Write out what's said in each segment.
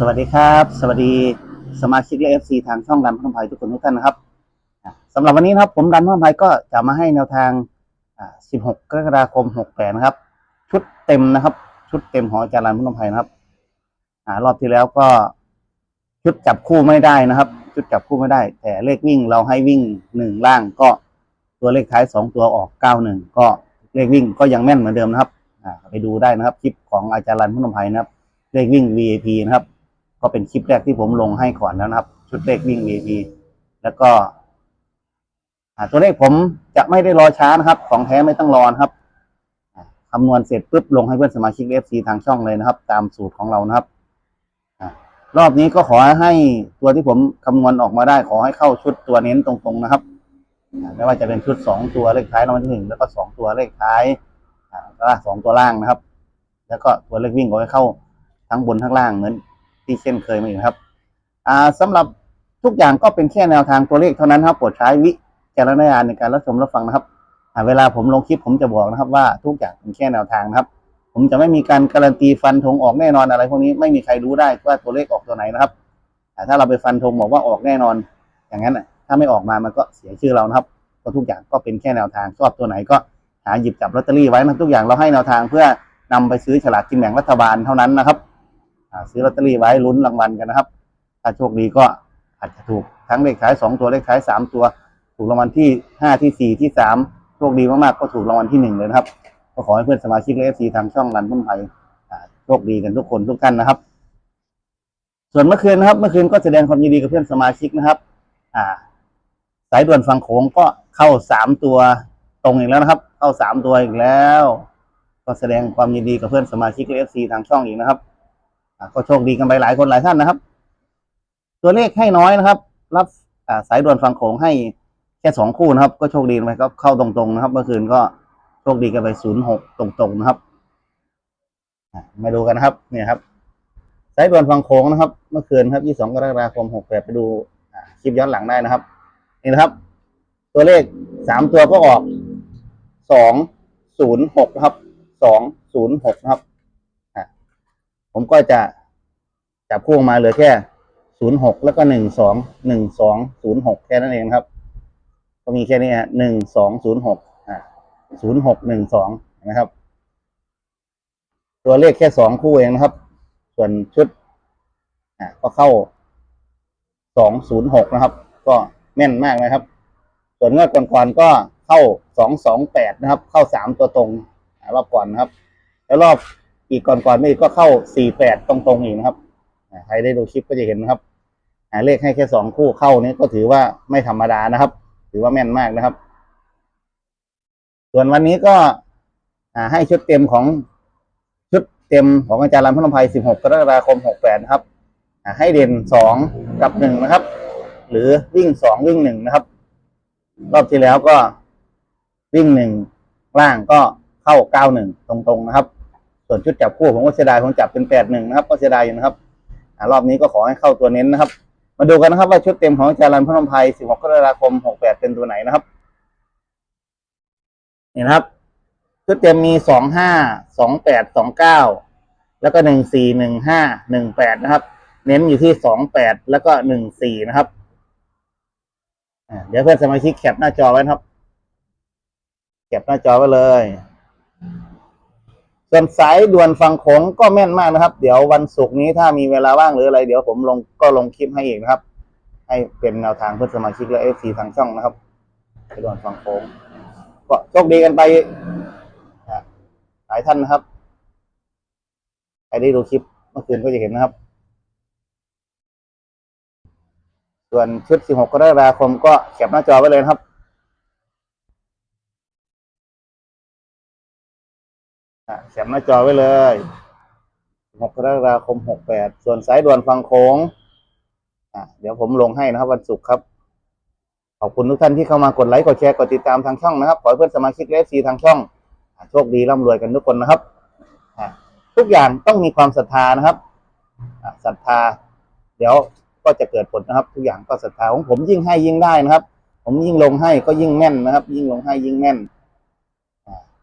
สวัสดีครับ สวัสดีสมาชิกและเอฟซีทางช่องรันพัฒนภัยทุกคนทุกท่านนะครับอะสำหรับวันนี้นะครับผมรันพัฒนภัยก็จะมาให้แนวทาง 16 กรกฎาคม 68 นะครับ ชุดเต็มนะครับ ชุดเต็มของอาจารย์รันพัฒนภัยนะครับอรอบที่แล้วก็ชุดจับคู่ไม่ได้นะครับ ชุดจับคู่ไม่ได้ แต่เลขวิ่งเราให้วิ่งหนึ่งล่างก็ตัวเลขท้ายสองตัวออกเก้าหนึ่งก็เลขวิ่งก็ยังแม่นเหมือนเดิมนะครับไปดูได้นะครับคลิปของอาจารย์รันพัฒนภัยนะครับเลขวิ่ง VAP นะครับ ก็เป็นคลิปแรกที่ผมลงให้ก่อนแล้วนะครับ ชุดเลขวิ่ง VAP แล้วก็ตัวเลขผมจะไม่ได้รอช้านะครับ ของแท้ไม่ต้องรอนครับอ่าคำนวณเสร็จปุ๊บลงให้เพื่อนสมาชิก FC ทางช่องเลยนะครับ ตามสูตรของเรานะครับรอบนี้ก็ขอให้ตัวที่ผมคำนวณออกมาได้ ขอให้เข้าชุดตัวเน้นตรงๆนะครับไม่ว่าจะเป็นชุดสองตัวเลขท้ายรางวัลที่หนึ่งแล้วก็สองตัวเลขท้ายอ่าแล้วสองตัวล่างนะครับ แล้วก็ตัวเลขวิ่งขอให้เข้าทั้งบนทั้งล่างเหมือน ที่เช่นเคยมาอยู่ครับอ่าสำหรับทุกอย่างก็เป็นแค่แนวทางตัวเลขเท่านั้นครับโปรดใช้วิจารณญาณในการรับชมรับฟังนะครับเวลาผมลงคลิปผมจะบอกนะครับว่าทุกอย่างเป็นแค่แนวทางนะครับ ผมจะไม่มีการการันตีฟันธงออกแน่นอนอะไรพวกนี้ไม่มีใครรู้ได้ว่าตัวเลขออกตัวไหนนะครับอ่ถ้าเราไปฟันธงบอกว่าออกแน่นอน อย่างนั้นอะถ้าไม่ออกมามันก็เสียชื่อเรานะครับก็ทุกอย่างก็เป็นแค่แนวทางชอบตัวไหนก็หาหยิบจับลอตเตอรี่ไว้นะทุกอย่างเราให้แนวทางเพื่อนำไปซื้อฉลากกินแบ่งรัฐบาลเท่านั้นนะครับ ซื้อลอตเตอรี่ไว้ลุ้นรางวัลกันนะครับ ถ้าโชคดีก็อาจจะถูกทั้งเลขท้ายสองตัวเลขท้ายสามตัว ถูกรางวัลที่ห้าที่สี่ที่สามโชคดีมากๆก็ถูกรางวัลที่หนึ่งเลยนะครับ ก็ขอให้เพื่อนสมาชิกและเอฟซีทางช่องรันพุ่มไทยโชคดีกันทุกคนทุกท่านนะครับ ส่วนเมื่อคืนนะครับ เมื่อคืนก็แสดงความยินดีกับเพื่อนสมาชิกนะครับ อ่า สายด่วนฟังโขงก็เข้าสามตัวตรงอีกแล้วนะครับ เข้าสามตัวอีกแล้ว ก็แสดงความยินดีกับเพื่อนสมาชิกและเอฟซีทางช่องอีกนะครับ ก็โชคดีกันไปหลายคนหลายท่านนะครับ ตัวเลขให้น้อยนะครับ รับสายด่วนฟังโขงให้แค่สองคู่นะครับ ก็โชคดีไปก็เข้าตรงๆนะครับ เมื่อคืนก็โชคดีกันไปศูนย์หกตรงๆนะครับมาดูกันนะครับ เนี่ยครับสายด่วนฟังโขงนะครับ เมื่อคืนครับยี่สองกรกฎาคมหกแปดไปดูคลิปย้อนหลังได้นะครับ นี่นะครับ ตัวเลขสามตัวก็ออกสองศูนย์หกครับสองศูนย์หกครับ ผมก็จะจับคู่ออกมาเหลือแค่ศูนย์หกแล้วก็หนึ่งสองหนึ่งสองศูนย์หกแค่นั้นเองครับ ก็มีแค่นี้ฮะหนึ่งสองศูนย์หกอ่าศูนย์หกหนึ่งสองนะครับ ตัวเลขแค่สองคู่เองนะครับ ส่วนชุดอ่าก็เข้าสองศูนย์หกนะครับ ก็แม่นมากนะครับ ส่วนงวดก่อนๆก็เข้าสองสองแปดนะครับ เข้าสามตัวตรงรอบก่อนนะครับ แล้วรอบ อีกก่อนๆไม่อีกก็เข้า48ตรงๆอีกนะครับใครได้ดูคลิปก็จะเห็นนะครับอ่าเลขให้แค่สองคู่เข้านี้ก็ถือว่าไม่ธรรมดานะครับ ถือว่าแม่นมากนะครับ ส่วนวันนี้ก็ให้ชุดเต็มของชุดเต็มของอาจารย์รำพนมไพร16 กรกฎาคม 68 นะครับให้เด่น 2 กับ 1 นะครับ หรือวิ่ง 2 วิ่ง 1 นะครับ รอบที่แล้วก็วิ่ง 1 ล่างก็เข้า 91 ตรงๆนะครับ ส่วนชุดจับคู่ผมก็เสียดายผมจับเป็นแปดหนึ่งนะครับ ก็เสียดายอยู่นะครับอรอบนี้ก็ขอให้เข้าตัวเน้นนะครับ มาดูกันนะครับว่าชุดเต็มของจารันพนมไพร16กรกฎาคม68เป็นตัวไหนนะครับนี่นะครับ ชุดเต็มมี 25 28 29 แล้วก็ 14 15 18 นะครับ เน้นอยู่ที่ 28 แล้วก็ 14 นะครับเดี๋ยวเพื่อนสมาชิกแคปหน้าจอไว้นะครับ แคปหน้าจอไว้เลย ส่วนสายด่วนฟังโขงก็แม่นมากนะครับ เดี๋ยววันศุกร์นี้ถ้ามีเวลาว่างหรืออะไร เดี๋ยวผมลงก็ลงคลิปให้อีกนะครับ ให้เป็นแนวทางเพื่อสมาชิกและเอฟซีทางช่องนะครับสายด่วนฟังโขงก็โชคดีกันไปหลายท่านนะครับใครได้ดูคลิปเมื่อคืนก็จะเห็นนะครับ ส่วนชุด 16กรกฎาคมก็แคปหน้าจอไว้เลยครับ แคปหน้าจอไว้เลย 6 กรกฎาคม 68 ส่วนสายด่วนฟังโค้งเดี๋ยวผมลงให้นะครับวันศุกร์ครับ ขอบคุณทุกท่านที่เข้ามากดไลค์ กดแชร์ กดติดตามทางช่องนะครับ ขอให้เพื่อนสมาชิกเลฟซีทางช่องอโชคดีร่ำรวยกันทุกคนนะครับ ทุกอย่างต้องมีความศรัทธานะครับศรัทธา เดี๋ยวก็จะเกิดผลนะครับ ทุกอย่างก็ศรัทธาของผมยิ่งให้ยิ่งได้นะครับ ผมยิ่งลงให้ก็ยิ่งแม่นนะครับ ยิ่งลงให้ยิ่งแม่น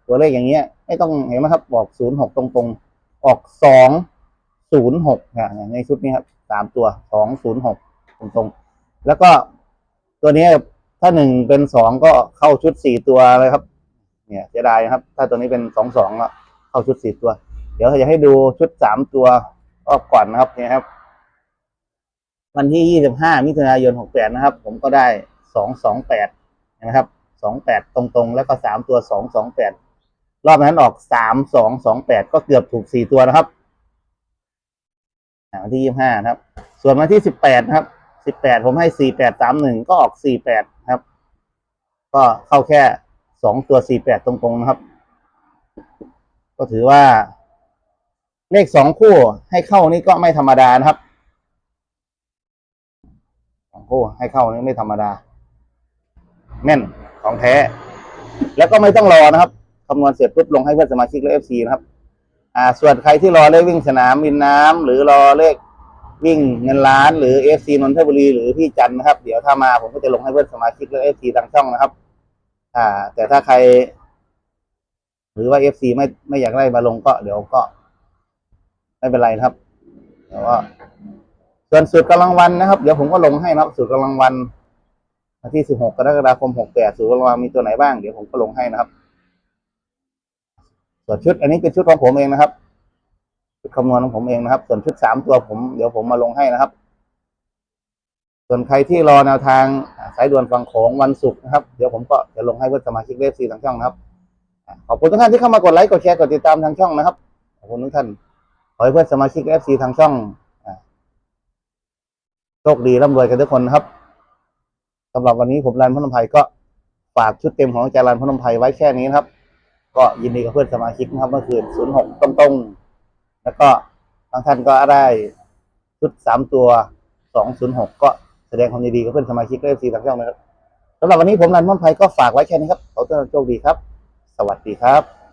ตัวเลขอย่างเงี้ย ไม่ต้องเห็นไหมครับบอกศูนย์หกตรงๆ ออกสองศูนย์หกอย่างในชุดนี้ครับสามตัวสองศูนย์หกตรงๆ แล้วก็ตัวนี้ถ้าหนึ่งเป็นสองก็เข้าชุดสี่ตัวเลยครับ เนี่ยเสียดายนะครับ ถ้าตัวนี้เป็นสองสองก็เข้าชุดสี่ตัว เดี๋ยวจะให้ดูชุดสามตัวออกก่อนนะครับเนี่ยครับ วันที่ยี่สิบห้ามิถุนายนหกแปดนะครับ ผมก็ได้สองสองแปดนะครับสองแปดตรงๆ แล้วก็สามตัวสองสองแปด รอบนั้นออกสามสองสองแปดก็เกือบถูกสี่ตัวนะครับวันที่ยี่ห้านะครับ ส่วนวันที่สิบแปดนะครับสิบแปดผมให้สี่แปดสามหนึ่งก็ออกสี่แปดครับ ก็เข้าแค่สองตัวสี่แปดตรงๆนะครับ ก็ถือว่า เลขสองคู่ให้เข้านี่ก็ไม่ธรรมดานะครับสองคู่ให้เข้านี่ไม่ธรรมดา แม่นของแท้ แล้วก็ไม่ต้องรอนะครับ คำนวณเสร็จปุ๊บลงให้เพื่อนสมาชิกและเอฟซีนะครับ อ่า ส่วนใครที่รอเลขวิ่งสนามบินน้ำหรือรอเลขวิ่งเงินล้าน หรือเอฟซีนนทบุรีหรือพี่จันนะครับ เดี๋ยวถ้ามาผมก็จะลงให้เพื่อนสมาชิกและเอฟซีทางช่องนะครับ อ่า แต่ถ้าใคร หรือว่าเอฟซีไม่ไม่อยากได้มาลงก็เดี๋ยวก็ ไม่เป็นไรนะครับแต่ว่าส่วนสูตรกำลังวันนะครับ เดี๋ยวผมก็ลงให้นะครับสูตรกำลังวันวันที่ 16 กรกฎาคม 68สูตรกำลังวันมีตัวไหนบ้าง เดี๋ยวผมก็ลงให้นะครับ ส่วนชุดอันนี้เป็นชุดของผมเองนะครับชุดคำนวณของผมเองนะครับ ส่วนชุดสามตัวผม เดี๋ยวผมมาลงให้นะครับ ส่วนใครที่รอแนวทางสายด่วนฝั่งโขงวันศุกร์นะครับ เดี๋ยวผมก็จะลงให้เพื่อนสมาชิกเลฟซีทางช่องนะครับขอบคุณทุกท่านที่เข้ามากดไลค์กดแชร์กดติดตามทางช่องนะครับขอบคุณทุกท่านขอให้เพื่อนสมาชิกเอฟซีทางช่องโชคดีร่ำรวยกันทุกคนนะครับสำหรับวันนี้ผมรันพนมไพรก็ฝากชุดเต็มของอาจารย์รันพนมไพรไว้แค่นี้นะครับ ก็ยินดีกับเพื่อนสมาชิกนะครับ เมื่อคืน 06ตรงๆ แล้วก็บางท่านก็ได้ชุดสามตัว 206 ก็แสดงความยินดีกับเพื่อนสมาชิกเอฟซีทางช่องนะครับสำหรับวันนี้ผมรันพนมไพก็ฝากไว้แค่นี้ครับขอต้อนรับโชคดีครับ สวัสดีครับ